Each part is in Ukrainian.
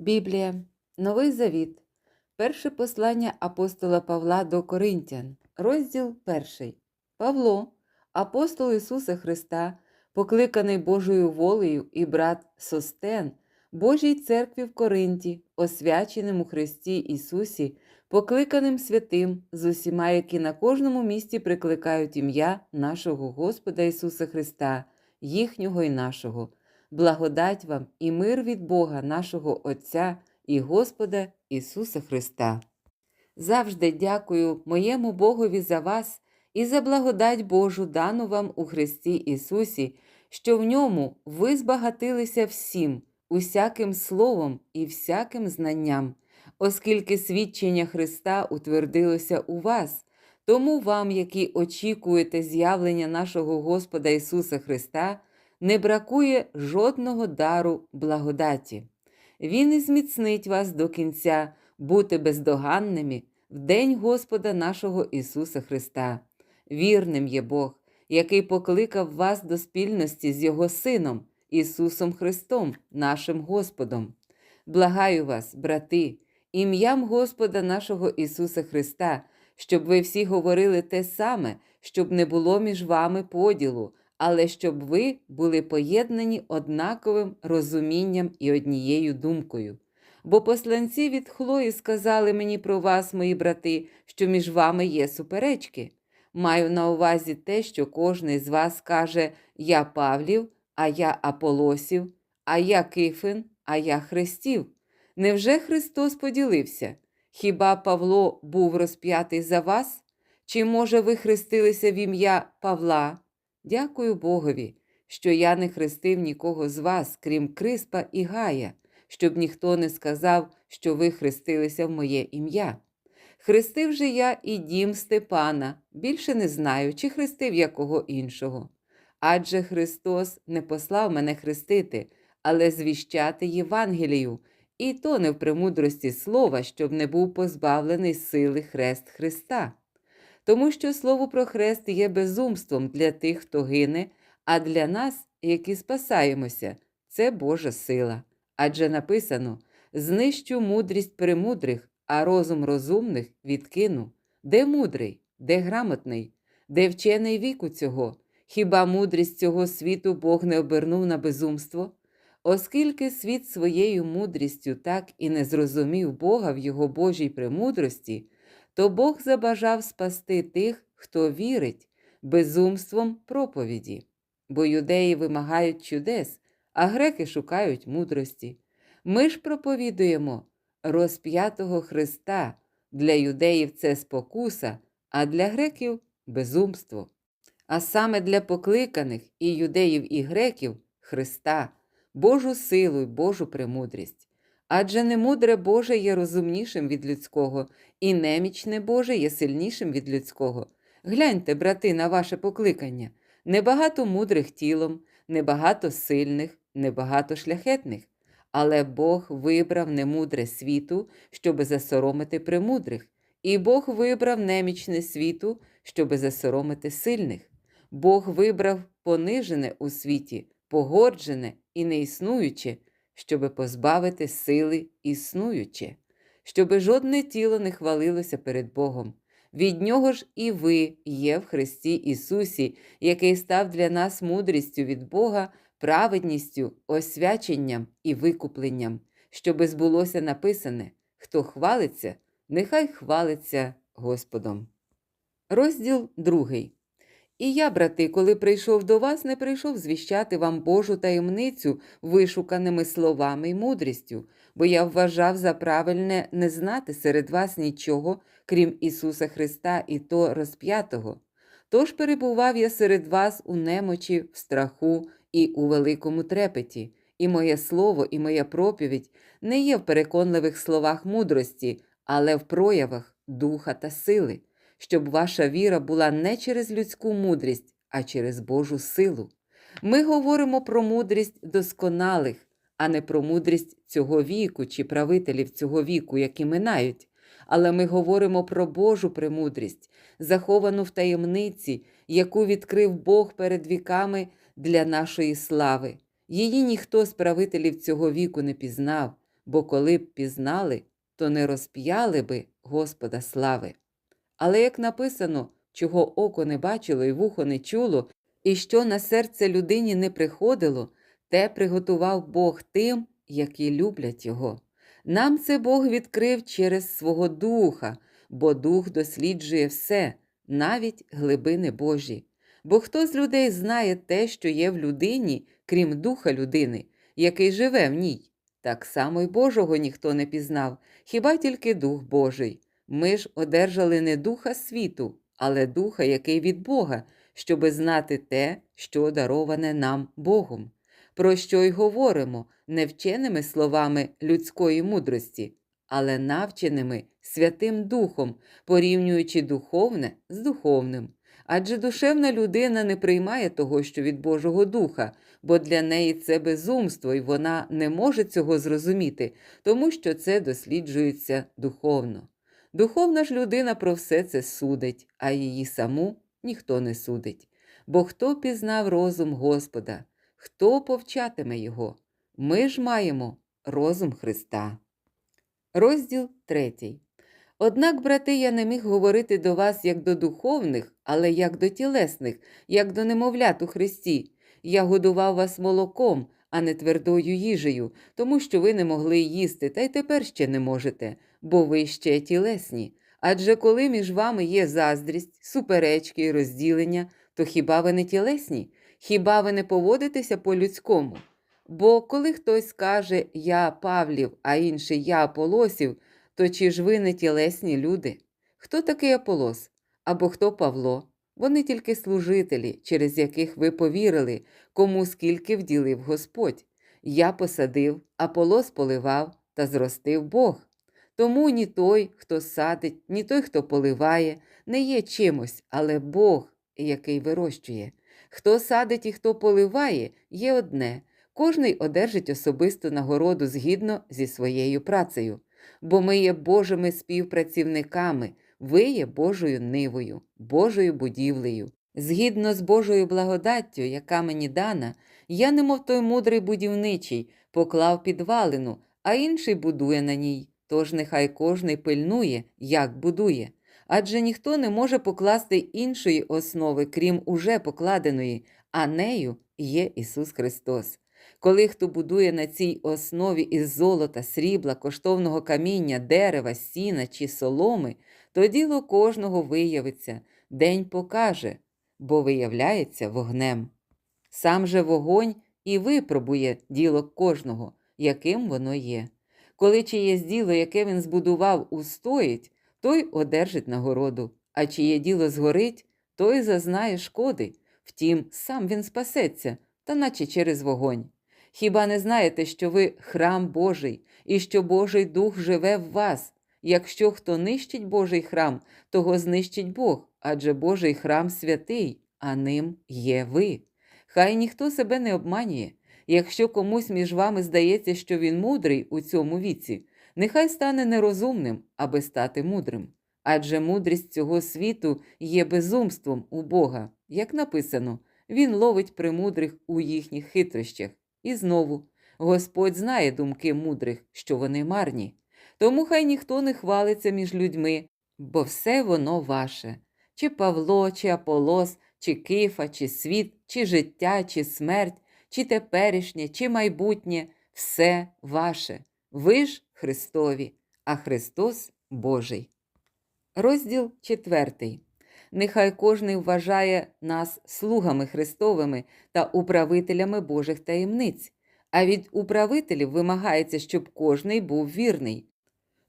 Біблія, Новий Завіт, перше послання апостола Павла до Коринтян, розділ 1. Павло, апостол Ісуса Христа, покликаний Божою волею і брат Состен, Божій церкві в Коринті, освяченим у Христі Ісусі, покликаним святим з усіма, які на кожному місці прикликають ім'я нашого Господа Ісуса Христа, їхнього і нашого. Благодать вам і мир від Бога, нашого Отця і Господа Ісуса Христа. Завжди дякую моєму Богові за вас і за благодать Божу, дану вам у Христі Ісусі, що в ньому ви збагатилися всім, усяким словом і всяким знанням, оскільки свідчення Христа утвердилося у вас. Тому вам, які очікуєте з'явлення нашого Господа Ісуса Христа, не бракує жодного дару благодаті. Він і зміцнить вас до кінця бути бездоганними в день Господа нашого Ісуса Христа. Вірним є Бог, який покликав вас до спільності з Його Сином, Ісусом Христом, нашим Господом. Благаю вас, брати, ім'ям Господа нашого Ісуса Христа, щоб ви всі говорили те саме, щоб не було між вами поділу, але щоб ви були поєднані однаковим розумінням і однією думкою. Бо посланці від Хлої сказали мені про вас, мої брати, що між вами є суперечки. Маю на увазі те, що кожний з вас каже Я Павлів, а я Аполосів, а я Кифин, а я Христів. Невже Христос поділився? Хіба Павло був розп'ятий за вас? Чи, може, ви хрестилися в ім'я Павла? Дякую Богові, що я не хрестив нікого з вас, крім Криспа і Гая, щоб ніхто не сказав, що ви хрестилися в моє ім'я. Хрестив же я і дім Степана, більше не знаю, чи хрестив я кого іншого. Адже Христос не послав мене хрестити, але звіщати Євангелію, і то не в премудрості слова, щоб не був позбавлений сили хрест Христа тому що слово про хрест є безумством для тих, хто гине, а для нас, які спасаємося, це Божа сила. Адже написано: знищу мудрість премудрих, а розум розумних відкину. Де мудрий, де грамотний, де вчений віку цього? Хіба мудрість цього світу Бог не обернув на безумство? Оскільки світ своєю мудрістю так і не зрозумів Бога в його Божій премудрості, то Бог забажав спасти тих, хто вірить, безумством проповіді, бо юдеї вимагають чудес, а греки шукають мудрості. Ми ж проповідуємо розп'ятого Христа. Для юдеїв це спокуса, а для греків безумство. А саме для покликаних і юдеїв, і греків Христа, Божу силу й Божу премудрість. Адже немудре Боже є розумнішим від людського, і немічне Боже є сильнішим від людського. Гляньте, брати, на ваше покликання небагато мудрих тілом, небагато сильних, небагато шляхетних. Але Бог вибрав немудре світу, щоби засоромити премудрих, і Бог вибрав немічне світу, щоби засоромити сильних. Бог вибрав понижене у світі, погоджене і неіснуюче, щоби позбавити сили існуюче, щоби жодне тіло не хвалилося перед Богом. Від нього ж і ви є в Христі Ісусі, який став для нас мудрістю від Бога, праведністю, освяченням і викупленням, щоби збулося написане хто хвалиться, нехай хвалиться Господом. Розділ другий. І я, брати, коли прийшов до вас, не прийшов звіщати вам Божу таємницю вишуканими словами й мудрістю, бо я вважав за правильне не знати серед вас нічого, крім Ісуса Христа і то розп'ятого. Тож перебував я серед вас у немочі, в страху і у великому трепеті, і моє слово, і моя проповідь не є в переконливих словах мудрості, але в проявах духа та сили щоб ваша віра була не через людську мудрість, а через Божу силу. Ми говоримо про мудрість досконалих, а не про мудрість цього віку чи правителів цього віку, які минають. Але ми говоримо про Божу премудрість, заховану в таємниці, яку відкрив Бог перед віками для нашої слави. Її ніхто з правителів цього віку не пізнав, бо коли б пізнали, то не розп'яли би Господа слави. Але як написано, чого око не бачило і вухо не чуло, і що на серце людині не приходило, те приготував Бог тим, які люблять Його. Нам це Бог відкрив через свого Духа, бо Дух досліджує все, навіть глибини Божі. Бо хто з людей знає те, що є в людині, крім духа людини, який живе в ній? Так само й Божого ніхто не пізнав, хіба тільки Дух Божий. Ми ж одержали не духа світу, але духа, який від Бога, щоби знати те, що дароване нам Богом. Про що й говоримо не вченими словами людської мудрості, але навченими Святим Духом, порівнюючи духовне з духовним. Адже душевна людина не приймає того, що від Божого Духа, бо для неї це безумство, і вона не може цього зрозуміти, тому що це досліджується духовно. Духовна ж людина про все це судить, а її саму ніхто не судить. Бо хто пізнав розум Господа, хто повчатиме його? Ми ж маємо розум Христа. Розділ третій. Однак, брати, я не міг говорити до вас як до духовних, але як до тілесних, як до немовлят у Христі. Я годував вас молоком, а не твердою їжею, тому що ви не могли їсти, та й тепер ще не можете, бо ви ще тілесні. Адже коли між вами є заздрість, суперечки розділення, то хіба ви не тілесні? Хіба ви не поводитеся по-людському? Бо коли хтось скаже Я Павлів, а інший Я Аполосів, то чи ж ви не тілесні люди? Хто такий Аполос? Або хто Павло? Вони тільки служителі, через яких ви повірили, кому скільки вділив Господь. Я посадив, Аполос поливав та зростив Бог. Тому ні той, хто садить, ні той, хто поливає, не є чимось, але Бог, який вирощує. Хто садить і хто поливає, є одне. Кожний одержить особисту нагороду згідно зі своєю працею, бо ми є Божими співпрацівниками, ви є Божою нивою, Божою будівлею. Згідно з Божою благодаттю, яка мені дана, я, немов той мудрий будівничий, поклав підвалину, а інший будує на ній. Тож нехай кожний пильнує, як будує. Адже ніхто не може покласти іншої основи, крім уже покладеної, а нею є Ісус Христос. Коли хто будує на цій основі із золота, срібла, коштовного каміння, дерева, сіна чи соломи, то діло кожного виявиться, день покаже, бо виявляється вогнем. Сам же вогонь і випробує діло кожного, яким воно є. Коли чиєсь діло, яке він збудував, устоїть, той одержить нагороду, а чиє діло згорить, той зазнає шкоди. Втім, сам він спасеться, та наче через вогонь. Хіба не знаєте, що ви храм Божий, і що Божий Дух живе в вас? Якщо хто нищить Божий храм, того знищить Бог, адже Божий храм святий, а ним є ви. Хай ніхто себе не обманює. Якщо комусь між вами здається, що він мудрий у цьому віці, нехай стане нерозумним, аби стати мудрим. Адже мудрість цього світу є безумством у Бога, як написано, Він ловить премудрих у їхніх хитрощах. І знову Господь знає думки мудрих, що вони марні. Тому хай ніхто не хвалиться між людьми, бо все воно ваше. Чи Павло, чи Аполос, чи Кифа, чи світ, чи життя, чи смерть, чи теперішнє, чи майбутнє все ваше. Ви ж Христові, а Христос Божий. Розділ четвертий. Нехай кожний вважає нас слугами Христовими та управителями Божих таємниць, а від управителів вимагається, щоб кожний був вірний.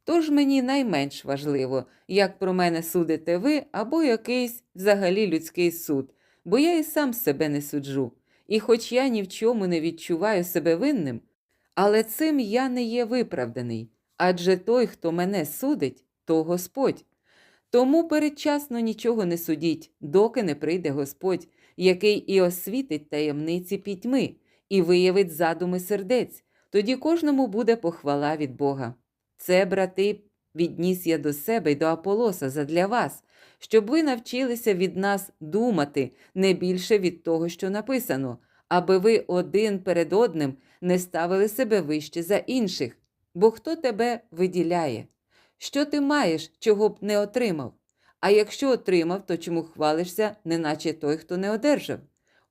Тож мені найменш важливо, як про мене судите ви або якийсь взагалі людський суд, бо я і сам себе не суджу. І хоч я ні в чому не відчуваю себе винним, але цим я не є виправданий, адже той, хто мене судить, то Господь. Тому передчасно нічого не судіть, доки не прийде Господь, який і освітить таємниці пітьми, і виявить задуми сердець, тоді кожному буде похвала від Бога. Це, брати, відніс я до себе й до Аполоса задля вас, щоб ви навчилися від нас думати не більше від того, що написано, аби ви один перед одним не ставили себе вище за інших. Бо хто тебе виділяє? Що ти маєш, чого б не отримав? А якщо отримав, то чому хвалишся, неначе той, хто не одержав?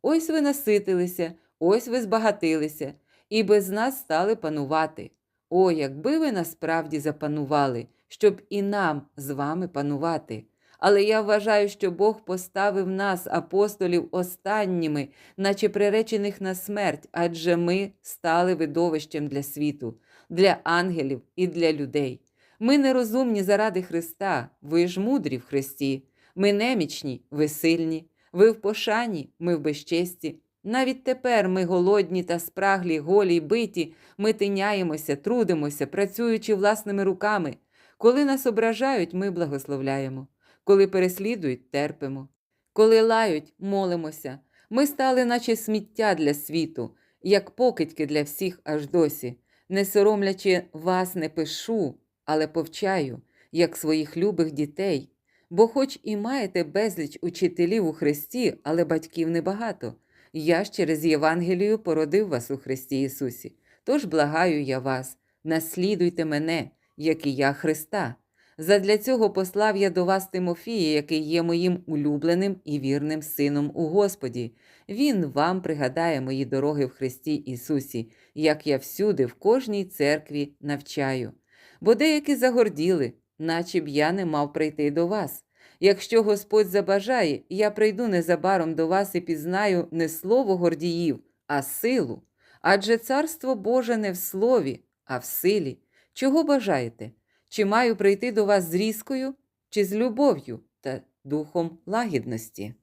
Ось ви наситилися, ось ви збагатилися, і без нас стали панувати. О, якби ви насправді запанували, щоб і нам з вами панувати. Але я вважаю, що Бог поставив нас, апостолів, останніми, наче приречених на смерть, адже ми стали видовищем для світу, для ангелів і для людей. Ми нерозумні заради Христа, ви ж мудрі в Христі. Ми немічні, ви сильні, ви в пошані, ми в безчесті. Навіть тепер ми голодні та спраглі, голі й биті, ми тиняємося, трудимося, працюючи власними руками. Коли нас ображають, ми благословляємо. Коли переслідують, терпимо. Коли лають, молимося. Ми стали, наче сміття для світу, як покидьки для всіх аж досі. Не соромлячи вас, не пишу, але повчаю, як своїх любих дітей. Бо, хоч і маєте безліч учителів у Христі, але батьків небагато. Я ж через Євангелію породив вас у Христі Ісусі. Тож благаю я вас, наслідуйте мене, як і я Христа. Задля цього послав я до вас Тимофія, який є моїм улюбленим і вірним сином у Господі. Він вам пригадає мої дороги в Христі Ісусі, як я всюди, в кожній церкві навчаю. Бо деякі загорділи, наче б я не мав прийти до вас. Якщо Господь забажає, я прийду незабаром до вас і пізнаю не слово гордіїв, а силу. Адже царство Боже не в слові, а в силі. Чого бажаєте? Чи маю прийти до вас з різкою, чи з любов'ю та духом лагідності?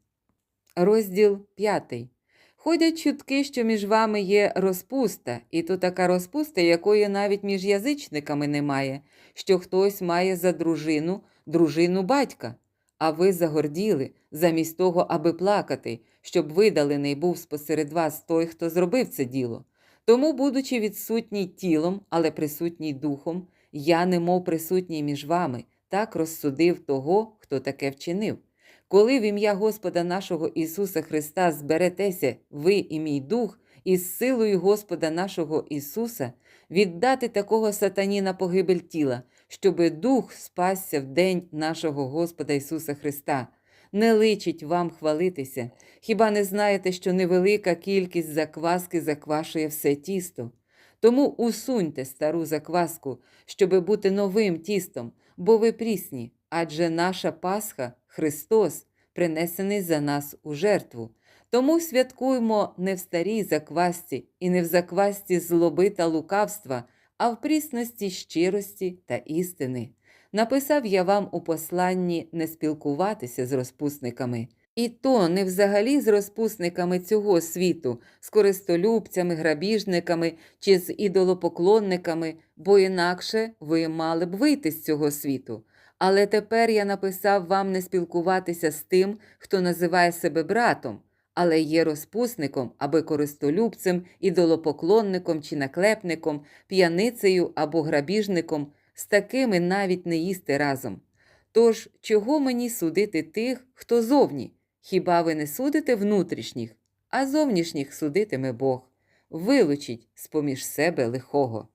Розділ 5. Ходять чутки, що між вами є розпуста, і то така розпуста, якої навіть між язичниками немає, що хтось має за дружину дружину батька. А ви загорділи, замість того, аби плакати, щоб видалений був спосеред вас той, хто зробив це діло. Тому, будучи відсутній тілом, але присутній духом, я, немов присутній між вами, так розсудив того, хто таке вчинив. Коли в ім'я Господа нашого Ісуса Христа зберетеся, ви і мій дух, із силою Господа нашого Ісуса, віддати такого сатані на погибель тіла, щоби дух спасся в день нашого Господа Ісуса Христа. Не личить вам хвалитися. Хіба не знаєте, що невелика кількість закваски заквашує все тісто? Тому усуньте стару закваску, щоби бути новим тістом, бо ви прісні, адже наша Пасха Христос, принесений за нас у жертву. Тому святкуймо не в старій заквасці і не в заквасці злоби та лукавства, а в прісності щирості та істини. Написав я вам у посланні не спілкуватися з розпусниками, і то не взагалі з розпусниками цього світу, з користолюбцями, грабіжниками чи з ідолопоклонниками, бо інакше ви мали б вийти з цього світу. Але тепер я написав вам не спілкуватися з тим, хто називає себе братом, але є розпусником, аби користолюбцем, ідолопоклонником чи наклепником, п'яницею або грабіжником, з такими навіть не їсти разом. Тож, чого мені судити тих, хто зовні? Хіба ви не судите внутрішніх, а зовнішніх судитиме Бог. Вилучіть з поміж себе лихого.